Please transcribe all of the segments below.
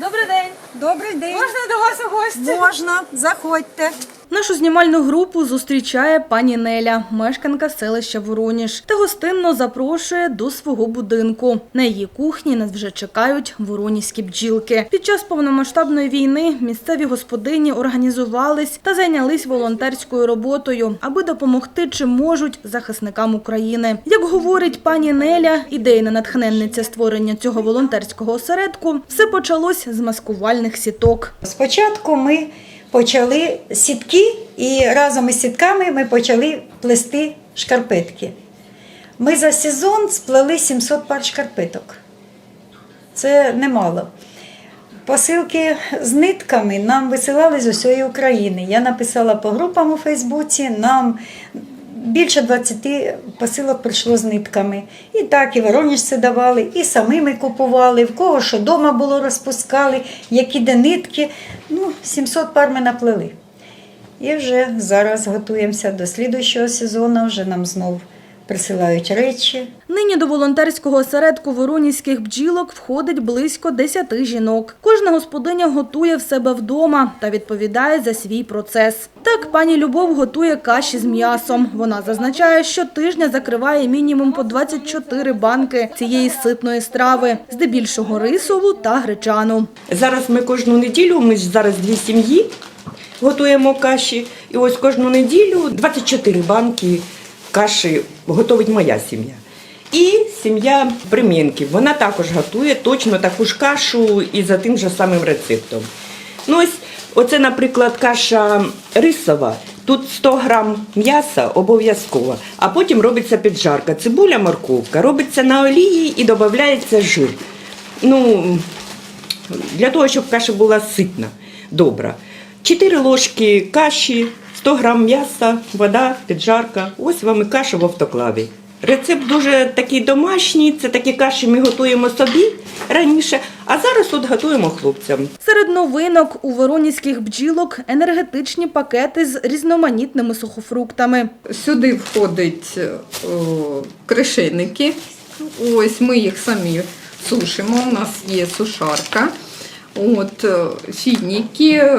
Добрий день. Добрий день. Можна до вас у гості? Можна, заходьте. Нашу знімальну групу зустрічає пані Неля, мешканка селища Вороніж, та гостинно запрошує до свого будинку. На її кухні нас вже чекають воронізькі бджілки. Під час повномасштабної війни місцеві господині організувались та зайнялись волонтерською роботою, аби допомогти чим можуть захисникам України. Як говорить пані Неля, ідейна натхненниця створення цього волонтерського осередку, все почалось з маскувальних сіток. Спочатку ми почали сітки, і разом із сітками ми почали плести шкарпетки. Ми за сезон сплели 700 пар шкарпеток. Це немало. Посилки з нитками нам висилали з усієї України. Я написала по групам у Фейсбуці, нам більше 20 посилок прийшло з нитками. І так, і воронежці давали, і самі ми купували, в кого що вдома було, розпускали, які де нитки. Ну, 700 пар ми наплели. І вже зараз готуємося до слідуючого сезону, вже нам знов присилають речі. Нині до волонтерського осередку воронізьких бджілок входить близько 10 жінок. Кожна господиня готує в себе вдома та відповідає за свій процес. Так, пані Любов готує каші з м'ясом. Вона зазначає, що тижня закриває мінімум по 24 банки цієї ситної страви, здебільшого рисову та гречану. Зараз ми кожну неділю, ми ж зараз дві сім'ї готуємо каші. І ось кожну неділю 24 банки каші готовить моя сім'я. І сім'я Примінків. Вона також готує точно таку ж кашу і за тим же самим рецептом. Ну ось, оце, наприклад, каша рисова. Тут 100 грам м'яса обов'язково, а потім робиться піджарка. Цибуля, морковка, робиться на олії і додається жир. Ну, для того, щоб каша була ситна, добра. 4 ложки каші, 100 грам м'яса, вода, піджарка. Ось вам і каша в автоклаві. Рецепт дуже такий домашній, це такі каші ми готуємо собі раніше, а зараз от готуємо хлопцям. Серед новинок у воронізьких бджілок енергетичні пакети з різноманітними сухофруктами. Сюди входять о, кришеники. Ось ми їх самі сушимо. У нас є сушарка. От е, фініки,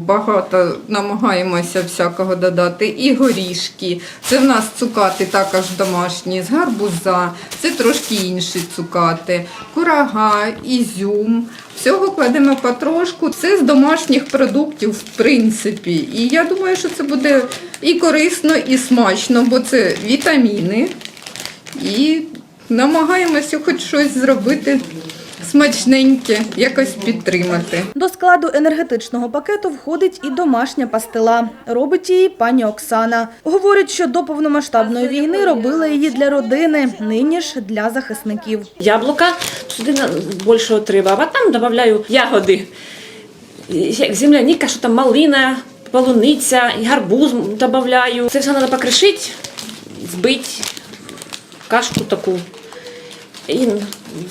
багато намагаємося всякого додати, і горішки. Це в нас цукати також домашні з гарбуза, це трошки інші цукати, курага, ізюм. Всього кладемо потрошку. Це з домашніх продуктів, в принципі. І я думаю, що це буде і корисно, і смачно, бо це вітаміни. І намагаємося хоч щось зробити смачненьке, якось підтримати. До складу енергетичного пакету входить і домашня пастила. Робить її пані Оксана. Говорить, що до повномасштабної війни робила її для родини, нині ж для захисників. яблука, сюди на- більше треба, а там додаю ягоди. Як земляніка, що там малина, полуниця, гарбуз додаю. Це все треба покришити, збити кашку таку. І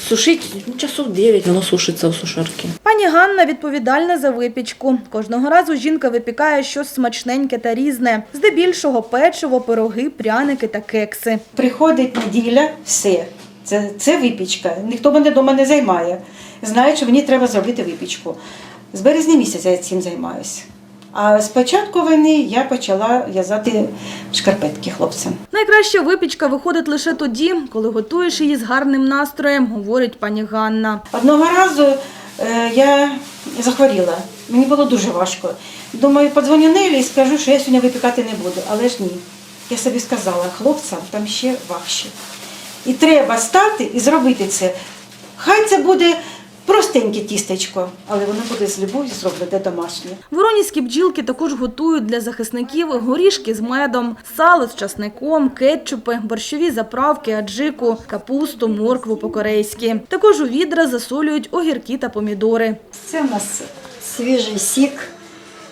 сушити ну, часов 9, воно сушиться у сушарці. Пані Ганна відповідальна за випічку. Кожного разу жінка випікає щось смачненьке та різне. Здебільшого печиво, пироги, пряники та кекси. Приходить неділя, все. Це, це випічка. Ніхто мене вдома не займає. Знає, що мені треба зробити випічку. З березня місяця я цим займаюся. А з початку війни я почала в'язати шкарпетки хлопцям. Найкраща випічка виходить лише тоді, коли готуєш її з гарним настроєм, говорить пані Ганна. Одного разу е, я захворіла. Мені було дуже важко. Думаю, подзвоню Нелі і скажу, що я сьогодні випікати не буду. Але ж ні. Я собі сказала, хлопцям там ще важче. І треба стати і зробити це. Хай це буде простеньке тістечко, але воно буде з любов'ю зроблене домашнє. Воронізькі бджілки також готують для захисників горішки з медом, сало з часником, кетчупи, борщові заправки, аджику, капусту, моркву по-корейськи. Також у відра засолюють огірки та помідори. Це у нас свіжий сік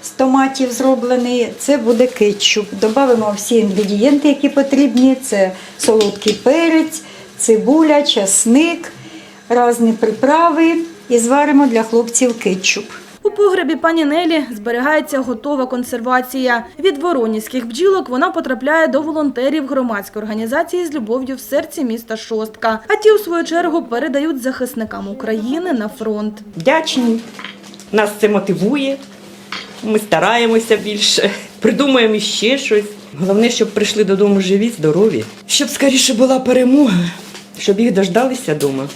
з томатів зроблений. Це буде кетчуп. Додаємо всі інгредієнти, які потрібні. Це солодкий перець, цибуля, часник, різні приправи. І зваримо для хлопців кетчуп. У погребі пані Нелі зберігається готова консервація. Від воронівських бджілок вона потрапляє до волонтерів громадської організації з любов'ю в серці міста Шостка. А ті, у свою чергу, передають захисникам України на фронт. Вдячні. Нас це мотивує. Ми стараємося більше, придумаємо ще щось. Головне, щоб прийшли додому живі, здорові, щоб скоріше була перемога, щоб їх дождалися вдома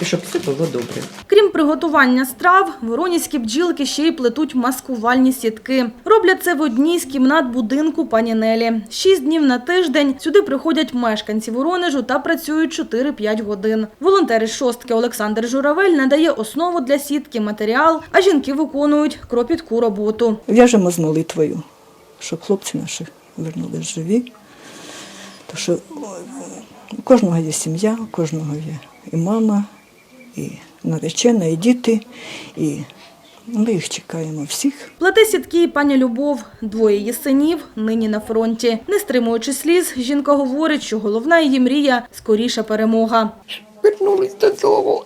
і щоб все було добре. Крім приготування страв, воронівські бджілки ще й плетуть маскувальні сітки. Роблять це в одній з кімнат будинку пані Нелі. Шість днів на тиждень сюди приходять мешканці Воронежу та працюють 4-5 годин. Волонтери з шостки Олександр Журавель надає основу для сітки, матеріал, а жінки виконують кропітку роботу. В'яжемо з молитвою, щоб хлопці наші вернулись живі. То що у кожного є сім'я, у кожного є і мама, і наречена, і діти. І ми їх чекаємо всіх. Плете сітки і пані Любов. Двоє її синів нині на фронті. Не стримуючи сліз, жінка говорить, що головна її мрія скоріша перемога. Вернулись додому.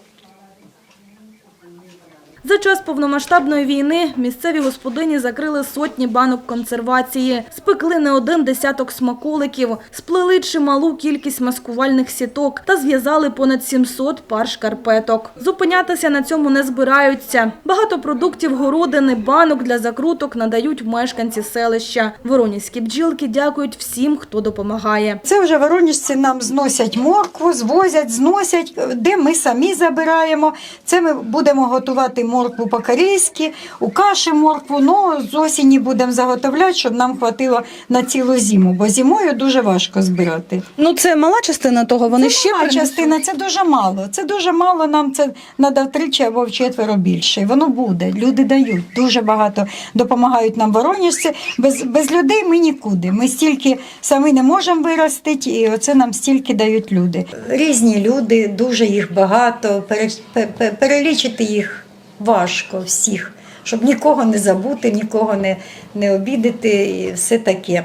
За час повномасштабної війни місцеві господині закрили сотні банок консервації, спекли не один десяток смаколиків, сплели чималу кількість маскувальних сіток та зв'язали понад 700 пар шкарпеток. Зупинятися на цьому не збираються. Багато продуктів городини, банок для закруток надають мешканці селища. Воронівські бджілки дякують всім, хто допомагає. Це вже воронежці нам зносять моркву, звозять, зносять, де ми самі забираємо. Це ми будемо готувати моркву по-корейськи, у каші моркву, ну з осені будемо заготовляти, щоб нам хватило на цілу зиму, бо зимою дуже важко збирати. Ну це мала частина того. Вони це мала частина, це дуже мало. Це дуже мало, нам це треба втричі або вчетверо більше. І Воно буде. Люди дають. Дуже багато допомагають нам воронежці. Без, без людей ми нікуди. Ми стільки самі не можемо виростити, і оце нам стільки дають люди. Різні люди, дуже їх багато. Пере, пе- пе- перелічити їх важко всіх. Щоб нікого не забути, нікого не, не обідати і все таке.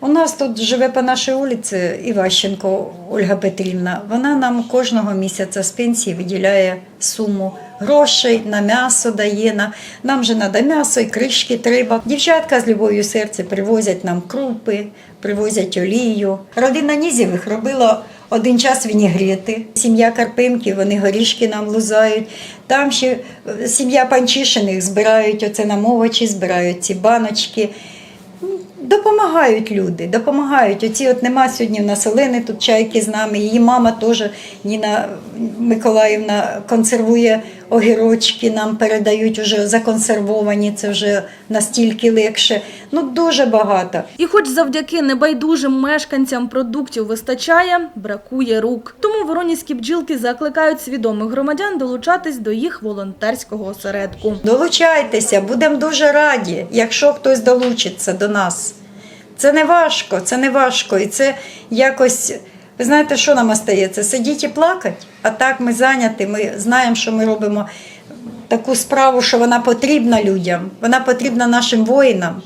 У нас тут живе по нашій вулиці Іващенко Ольга Петрівна. Вона нам кожного місяця з пенсії виділяє суму грошей на м'ясо дає. На, нам же треба м'ясо і кришки треба. Дівчатка з любов'ю в серці привозять нам крупи, привозять олію. Родина Нізєвих робила один час вінігрети. Сім'я Карпинки, вони горішки нам лузають. Там ще е, сім'я Панчишиних збирають оце нам овочі, збирають ці баночки. Допомагають люди, допомагають. Оці от нема сьогодні в нас Олени тут чайки з нами. Її мама теж Ніна Миколаївна консервує огірочки, нам передають вже законсервовані, це вже настільки легше. Ну дуже багато. І хоч завдяки небайдужим мешканцям продуктів вистачає, бракує рук. Тому воронівські бджілки закликають свідомих громадян долучатись до їх волонтерського осередку. Долучайтеся, будемо дуже раді, якщо хтось долучиться до нас. Це не важко, це не важко. І це якось, ви знаєте, що нам остається? Сидіть і плакати. А так ми зайняті, ми знаємо, що ми робимо таку справу, що вона потрібна людям, вона потрібна нашим воїнам.